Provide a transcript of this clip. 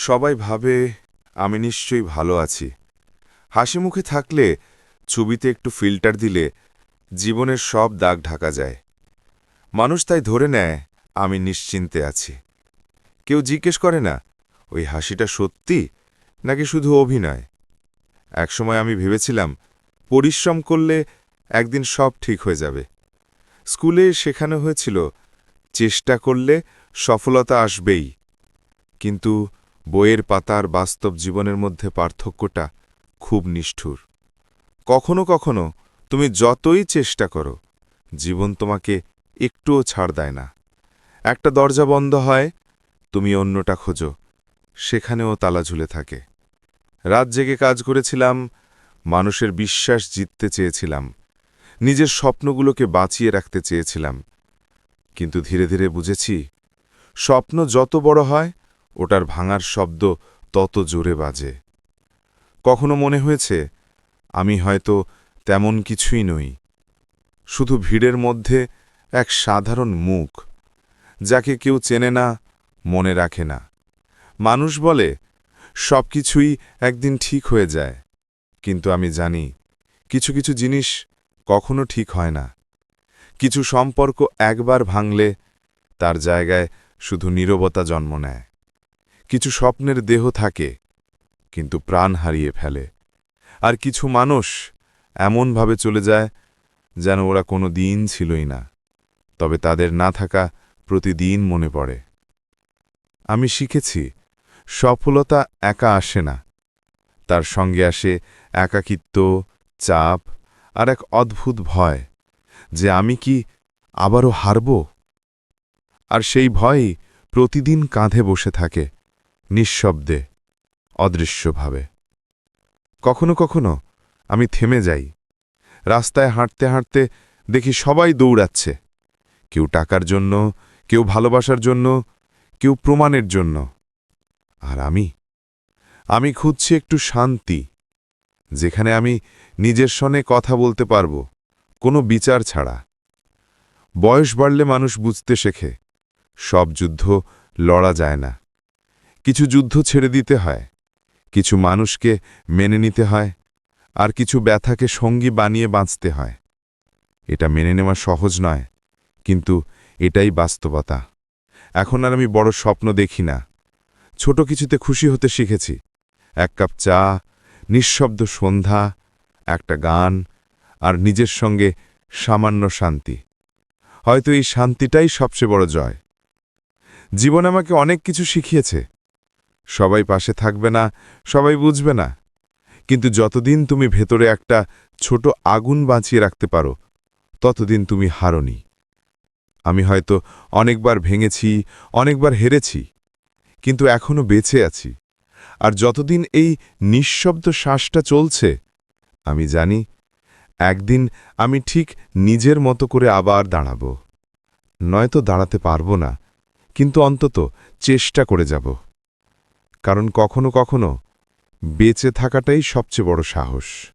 সবাই ভাবে, আমি নিশ্চয়ই ভালো আছি। হাসি মুখে থাকলে ছবিতে একটু ফিল্টার দিলে জীবনের সব দাগ ঢাকা যায়। মানুষ তাই ধরে নেয়, আমি নিশ্চিন্তে আছি। কেউ জিজ্ঞেস করে না, ওই হাসিটা সত্যি নাকি শুধু অভিনয়? একসময় আমি ভেবেছিলাম, পরিশ্রম করলে একদিন সব ঠিক হয়ে যাবে। স্কুলে শেখানো হয়েছিল, চেষ্টা করলে সফলতা আসবেই। কিন্তু বইয়ের পাতার বাস্তব জীবনের মধ্যে পার্থক্যটা খুব নিষ্ঠুর। কখনো কখনো তুমি যতই চেষ্টা করো, জীবন তোমাকে একটুও ছাড় দেয় না। একটা দরজা বন্ধ হয়, তুমি অন্যটা খোঁজো, সেখানেও তালা ঝুলে থাকে। রাত জেগে কাজ করেছিলাম, মানুষের বিশ্বাস জিততে চেয়েছিলাম, নিজের স্বপ্নগুলোকে বাঁচিয়ে রাখতে চেয়েছিলাম। কিন্তু ধীরে ধীরে বুঝেছি, স্বপ্ন যত বড় হয় ওটার ভাঙার শব্দ তত জোরে বাজে। কখনো মনে হয়েছে, আমি হয়তো তেমন কিছুই নই। শুধু ভিড়ের মধ্যে এক সাধারণ মুখ, যাকে কেউ চেনে না, মনে রাখে না। মানুষ বলে সব কিছুই একদিন ঠিক হয়ে যায়। কিন্তু আমি জানি, কিছু কিছু জিনিস কখনো ঠিক হয় না। কিছু সম্পর্ক একবার ভাঙলে, তার জায়গায় শুধু নীরবতা জন্ম নেয়। কিছু স্বপ্নের দেহ থাকে, কিন্তু প্রাণ হারিয়ে ফেলে। আর কিছু মানুষ এমনভাবে চলে যায় যেন ওরা কোনো দিন ছিলই না, তবে তাদের না থাকা প্রতিদিন মনে পড়ে। আমি শিখেছি, সফলতা একা আসে না, তার সঙ্গে আসে একাকিত্ব, চাপ আর এক অদ্ভুত ভয় যে আমি কি আবারও হারব? আর সেই ভয়ই প্রতিদিন কাঁধে বসে থাকে নিঃশব্দে, অদৃশ্যভাবে। কখনো কখনো আমি থেমে যাই। রাস্তায় হাঁটতে হাঁটতে দেখি সবাই দৌড়াচ্ছে। কেউ টাকার জন্য, কেউ ভালোবাসার জন্য, কেউ প্রমাণের জন্য। আর আমি? আমি খুঁজছি একটু শান্তি, যেখানে আমি নিজের সনে কথা বলতে পারব, কোনো বিচার ছাড়া। বয়স বাড়লে মানুষ বুঝতে শেখে, সব যুদ্ধ লড়া যায় না। কিছু যুদ্ধ ছেড়ে দিতে হয়, কিছু মানুষকে মেনে নিতে হয়, আর কিছু ব্যথাকে সঙ্গী বানিয়ে বাঁচতে হয়। এটা মেনে নেওয়া সহজ নয়, কিন্তু এটাই বাস্তবতা। এখন আর আমি বড় স্বপ্ন দেখি না। ছোট কিছুতে খুশি হতে শিখেছি। এক কাপ চা, নিঃশব্দ সন্ধ্যা, একটা গান, আর নিজের সঙ্গে সামান্য শান্তি। হয়তো এই শান্তিটাই সবচেয়ে বড় জয়। জীবন আমাকে অনেক কিছু শিখিয়েছে। সবাই পাশে থাকবে না, সবাই বুঝবে না। কিন্তু যতদিন তুমি ভেতরে একটা ছোট আগুন বাঁচিয়ে রাখতে পারো, ততদিন তুমি হারনি। আমি হয়তো অনেকবার ভেঙেছি, অনেকবার হেরেছি, কিন্তু এখনও বেঁচে আছি। আর যতদিন এই নিঃশব্দ শ্বাসটা চলছে, আমি জানি একদিন আমি ঠিক নিজের মতো করে আবার দাঁড়াব। নয়তো দাঁড়াতে পারব না, কিন্তু অন্তত চেষ্টা করে যাব। কারণ কখনো কখনো বেঁচে থাকাটাই সবচেয়ে বড় সাহস।